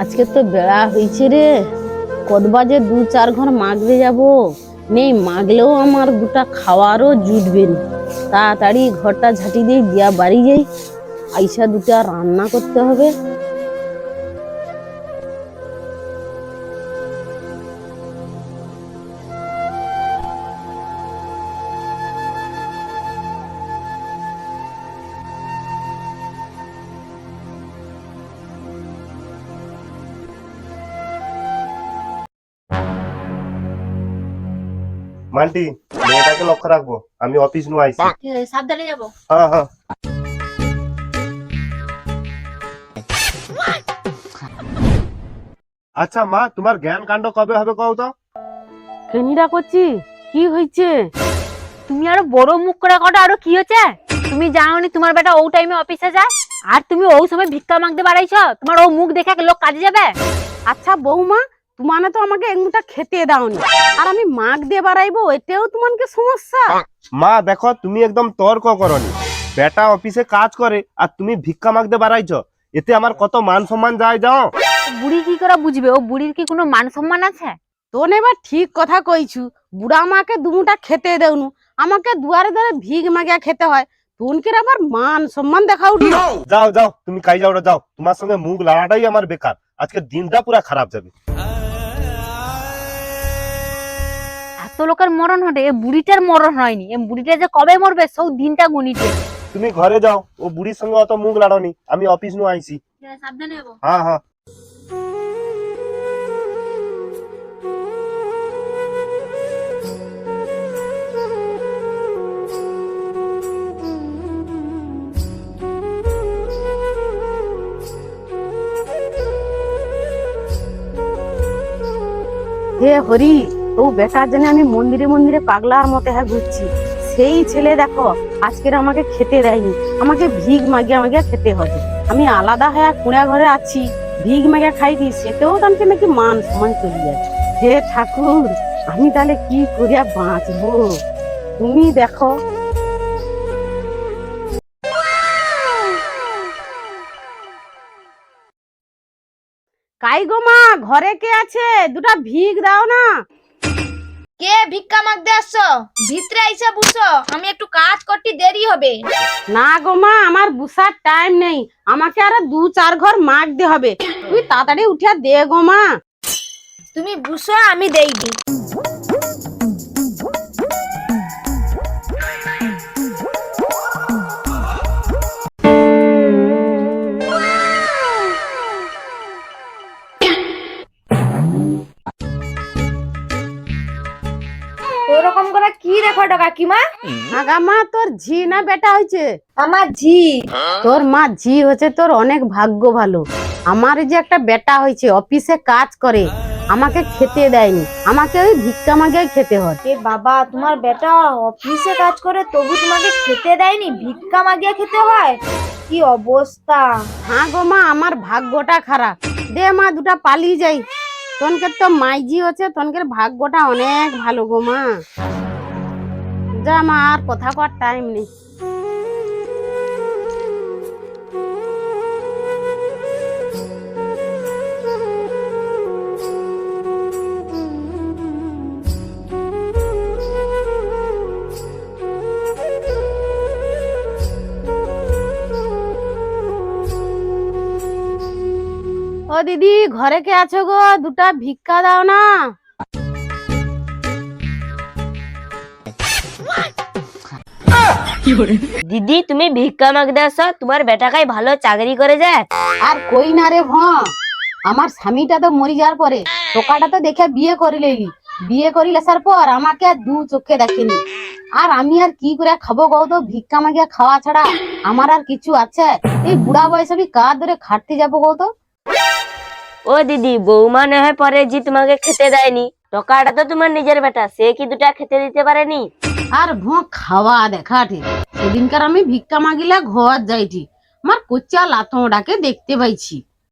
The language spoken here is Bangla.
আজকে তো বেড়া হয়েছে রে। কদবাজে দু চার ঘর মাগবে যাব। নেই, মাগলেও আমার দুটা খাওয়ারও জুটবে না। তাড়াতাড়ি ঘরটা ঝাঁটি দিয়ে দিয়া বাড়ি যাই। আইসা দুটা রান্না করতে হবে। মান্টি মেয়েটাকে লক্ষ্য রাখব। আমি অফিস নু আইছি। সাবধানে যাব। হ্যাঁ হ্যাঁ। আচ্ছা মা তোমার জ্ঞান কাণ্ড কবে হবে কও তো? কেনিরা করছি। কি হয়েছে তুমি আরও বড় মুখ করে কটা আরও কি হচ্ছে? তুমি জানো নি তোমার বেটা ও টাইমে অফিসে যায়? আর তুমি ও সময় ভিক্ষা মাগতে বাড়াইছ? তোমার ও মুখ দেখে লোক কাজে যাবে? আচ্ছা বৌমা তোমানে তো আমাকে এগুটা খেতে দাওনি। আর আমি মাগ দিয়ে বাড়াইবো এটাও তোমাকে সমস্যা। মা দেখো তুমি একদম তর্ক করনি। বেটা অফিসে কাজ করে আর তুমি ভিক্ষা মাগতে বাড়াইছ। এতে আমার কত মান সম্মান যায় যাও বুড়ি কি করে বুঝবে? ও বুড়ির কি কোনো মান সম্মান আছে? তোন এবার ঠিক কথা কইছু। বুড়া মাকে দুমুটা খেতে দেউনু আমাকে দুয়ারে দুয়ারে ভিগ মাগিয়া খেতে হয়। তোনকে আবার মান সম্মান দেখাও যাও যাও তুমি কাই যাও যাও। তোমার সঙ্গে মুখ লড়াটাই আমার বেকার। আজকে দিনটা পুরা খারাপ যাবে। লোকের মরণ হটে এ বুড়িটার মরণ হয়নি। এ বুড়িটা যে কবে মরবে সব দিনটা গুনিতে তুমি ঘরে যাও ও বুড়ির সঙ্গে অত মুখ লাড়নি আমি অফিস নু আইছি। সাবধানে যাব হ্যাঁ হ্যাঁ। হে হরি ও বেটার জন্য আমি মন্দিরে মন্দিরে পাগলার মতো হ্যাঁ ঘুরছি। সেই ছেলে দেখো, আজকের আমাকে খেতে দেয়নি। আমাকে ভিগ মাগিয়া মাগিয়া খেতে হবে। আমি আলাদা হয়ে কুড়া ঘরে আছি, ভিগ মাগিয়া খাইছি সেটাও তাকে নাকি মান সম্মান চলে যায় হে ঠাকুর, আমি তাহলে কি করিয়া বাঁচবো? তুমি দেখো। কাই গো মা, ঘরে কে আছে? দুটা ভিগ দাও না। কে ভিক্ষা মাগতে আসছো? ভিতরে আইসা বুসো আমি একটু কাজ করতে দেরি হবে। না গো মা আমার বুসার টাইম নেই। আমাকে আরও দু চার ঘর মাগতে হবে। তুই তাড়াতাড়ি উঠিয়া দে গো মা। তুমি বুসো আমি দেই দি ওরকম করে কি রেখো কাকিমা? আগা মা তোর ঝি না বেটা হয়েছে? আমার ঝি। তোর মা ঝি হচ্ছে তোর অনেক ভাগ্য ভালো। আমার যে একটা বেটা হয়েছে অফিসে কাজ করে আমাকে খেতে দেয়নি। আমাকে ওই ভিক্ষা মাগিয়ে খেতে হয়। এ বাবা তোমার বেটা অফিসে কাজ করে তবু তোমাকে খেতে দেয়নি ভিক্ষা মাগিয়া খেতে হয়? কি অবস্থা? হ্যাঁ গো মা আমার ভাগ্যটা খারাপ। দে মা দুটা পালিয়ে যাই। তনকে তো মাইজি হচ্ছে তনকের ভাগ্যটা অনেক ভালো গো মা। যা মা, আর কথা কর টাইম নেই। ও দিদি, ঘরে কে আছো গো? দুটা ভিক্ষা দাও না। দিদি, তুমি ভিক্ষা মাগতে আসো, তোমার বেটাকাই ভালো চাকরি করে যায় আর কই না রে ভ? আমার স্বামীটা তো মরি যাওয়ার পরে, টোকাটা তো দেখে বিয়ে করিলেলি বিয়ে করিলে আসার পর আমাকে আর দু চোখে দেখেনি। আর আমি আর কি করে খাব গো? তো ভিক্ষা মাগিয়া খাওয়া ছাড়া আমার আর কিছু আছে? এই বুড়া বয়সে আমি কার ধরে খাটতে যাব গো তো? ও দিদি, বৌমা না হয় পরে জি তোমাকে খেতে দেয়নি। টাকাটা তো তোমার নিজের বেটা, সে কি দুটা খেতে দিতে পারেনি? আর ভো খাওয়া দেখা ঠিক সেদিনকার আমি ভিক্ষা মাগিলা ঘর যাইছি আমার কোচা লাতোড়াকে দেখতে পাইছি।